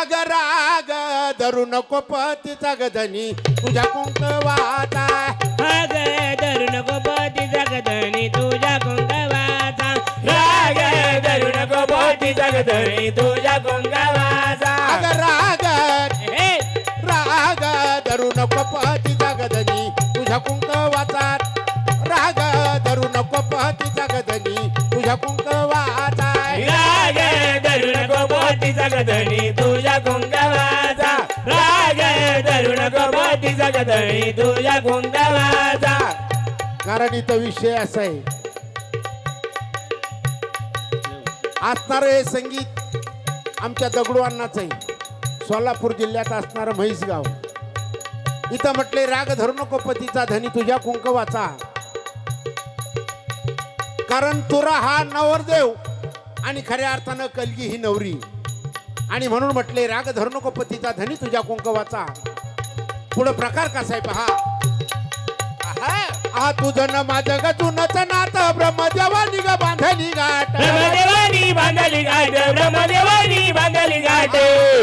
अग राग धरू नको पतीचा गधनी तुझ्या कुंकवाचा. अग धरू नको पती जगदनी तुझ्या कुंकवाचा. राग धरू नको पती जगदनी तुझ्या कुंकवाचा. अग राग हे. राग धरू नको पतीचा गधनी तुझ्या कुंकवाचा. राग धरू नको पतीचा गधनी तुझ्या कुंकवाचा. राग धरू नको पती जगदनी तुझ्या कुंकवाचा राग धरू नको पती तुझ्या कुंकवाचा कारण इथं विषय असा आहे. असणार हे संगीत आमच्या दगडू आहे. सोलापूर जिल्ह्यात असणारं म्हैसगाव. इथं म्हटले राग धरू नको पतीचा धनी तुझ्या कुंकवाचा. कारण तुरा हा नवरदेव आणि खऱ्या अर्थानं कलगी ही नवरी. आणि म्हणून म्हटले राग धरू नको पतीचा धनी तुझ्या कुंकवाचा. पुढं प्रकार कसा आहे पहा आ तुझं न माझं ग तुनच नात ब्रह्मदेवानी ग बांधली गाठ ब्रह्मदेवानी बांधली गाठ ब्रह्मदेवानी बांधली गाठ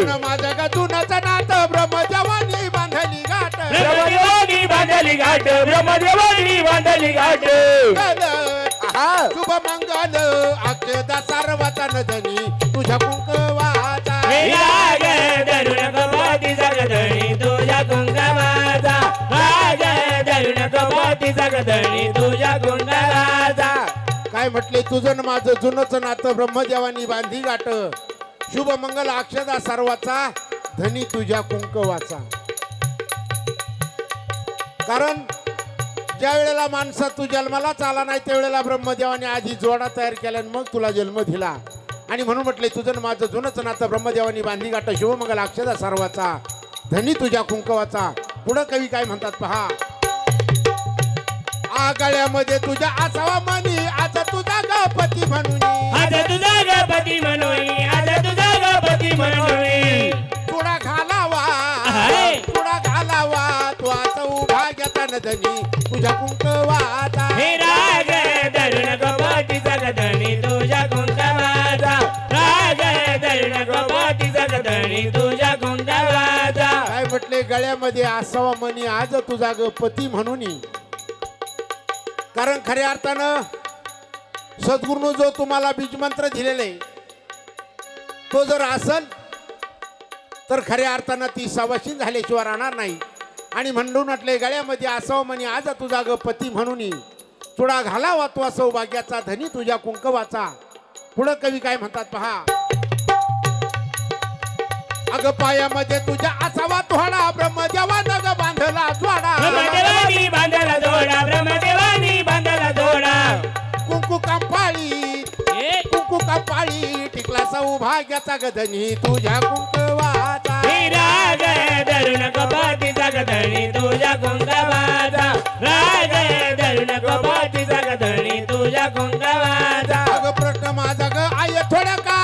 न माझं ग तुनच नात ब्रह्मदेवानी बांधली गाठ ब्रह्मदेवानी बांधली गाठ ब्रह्मदेवानी बांधली गाठ शुभ मंगल अक्षदा सार्वता नदनी म्हटले तुझं माझं जुनच नातं ब्रह्मदेवानी बांधी गाठ. शुभ मंगल अक्षदा सर्वाचा धनी तुझ्या कुंकवाचा. कारण ज्या वेळेला माणसा तू जन्मालाच आला नाही त्यावेळेला ब्रह्मदेवाने आधी जोडा तयार केला आणि मग तुला जन्म दिला. आणि म्हणून म्हटले तुझं माझं जुनच नातं ब्रह्मदेवानी बांधी गाठ शुभमंगल अक्षदा सर्वाचा धनी तुझ्या कुंकवाचा. पुढं कवी काय म्हणतात पहा? आगळ्यामध्ये तुझ्या असावा मनी. आता तुझा गपती म्हणून आज तुझा गणपती म्हणोई आज तुझा गणपती म्हणोई तुडा घालावा. तुडा घालावा. तू आता उभा घेता धनी तुझ्या कुंकवाचा. हे राग धरू नको पती जगदणी तुझ्या कुंकवाचा. राग धरू नको पती जगदणी तुझ्या कुंकवाचा. काय म्हटले गळ्यामध्ये असावा मनी. आज तुझा ग पती म्हणून कारण खऱ्या अर्थानं सद्गुरूनं जो तुम्हाला बीजमंत्र दिलेला आहे तो जर असल तर खऱ्या अर्थानं ती सवाशीन झाल्याशिवाय राहणार नाही. आणि म्हणून म्हटले गळ्यामध्ये असावं म्हणे आज तुझा ग पती म्हणून चुडा घालावा तो सौभाग्याचा धनी तुझ्या कुंकवाचा. पुढं कवी काय म्हणतात पहा? अग पायामध्ये तुझ्या असावा सौभाग्याचा गधनी तुझ्या कुंकवाचा हे राग धरू नको पती जगदणी तुझ्या कुंकवाचा राग धरू नको पती जगदणी तुझ्या कुंकवाचा अग प्रश्न माझा ग आय थोडं का?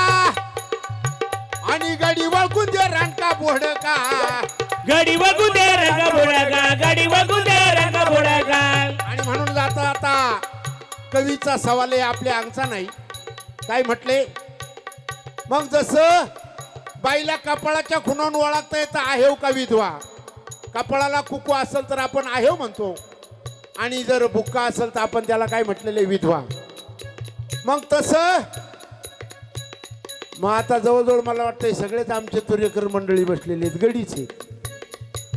आणि गडी वळकून दे रानका बोड का? गडी बघू दे रंग बुडका गडी बघू दे रंग बुडका आणि म्हणून जाता आता कवीचा सवाल आहे आपल्या अंगचा नाही. काय म्हटले? मग जसं बाईला कपाळाच्या खुणावून ओळखता येतं आहेव का विधवा? कपाळाला कुकू असेल तर आपण आहेव म्हणतो. आणि जर बुक्का असेल तर आपण त्याला काय म्हटलेले विधवा. मग तसं मग आता जवळजवळ मला वाटतंय सगळेच आमचे तुर्यकर मंडळी बसलेले आहेत गडीचे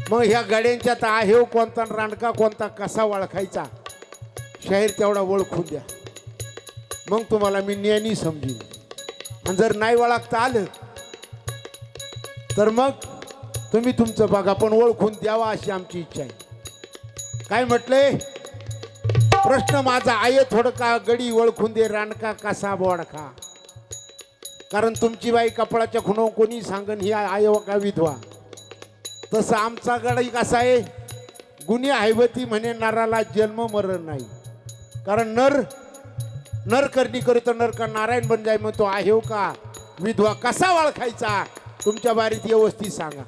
मग ह्या गड्यांच्या तर आहेव कोणता रांडका कोणता कसा ओळखायचा? शाहीर तेवढा ओळखून द्या. मग तुम्हाला मी ज्ञानी समजीन. आणि जर नाही वळखता आलं तर मग तुम्ही तुमचं बघा पण ओळखून द्यावा अशी आमची इच्छा आहे. काय म्हटलंय प्रश्न माझा आहे थोडं का गडी ओळखून दे रानका कसा बोडखा कारण तुमची बाई कपडाच्या खुणो कोणी सांगन ही आय का विधवा? तसं आमचा गडी कसा आहे? गुन्हे हैवती म्हणे नराला जन्म मरण नाही. कारण नर नरकर्णी करतो नरक नारायण बन जाय म्हणतो आहे हो का? विधवा कसा ओळखायचा तुमच्या बारीत व्यवस्थित सांगा.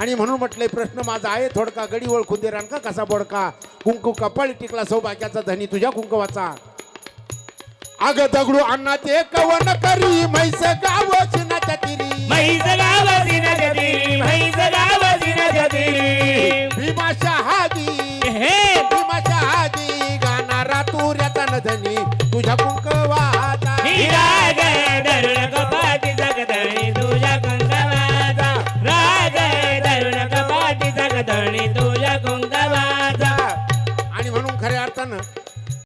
आणि म्हणून म्हटले प्रश्न माझा आहे थोडका गडी ओळखून दे रानका कसा बोडका? कुंकू कपाळी टिकला सौभाग्याचा धनी तुझ्या कुंकवाचा? अग दगडू अण्णा ते कवन करी म्हैस गाव भीमाशा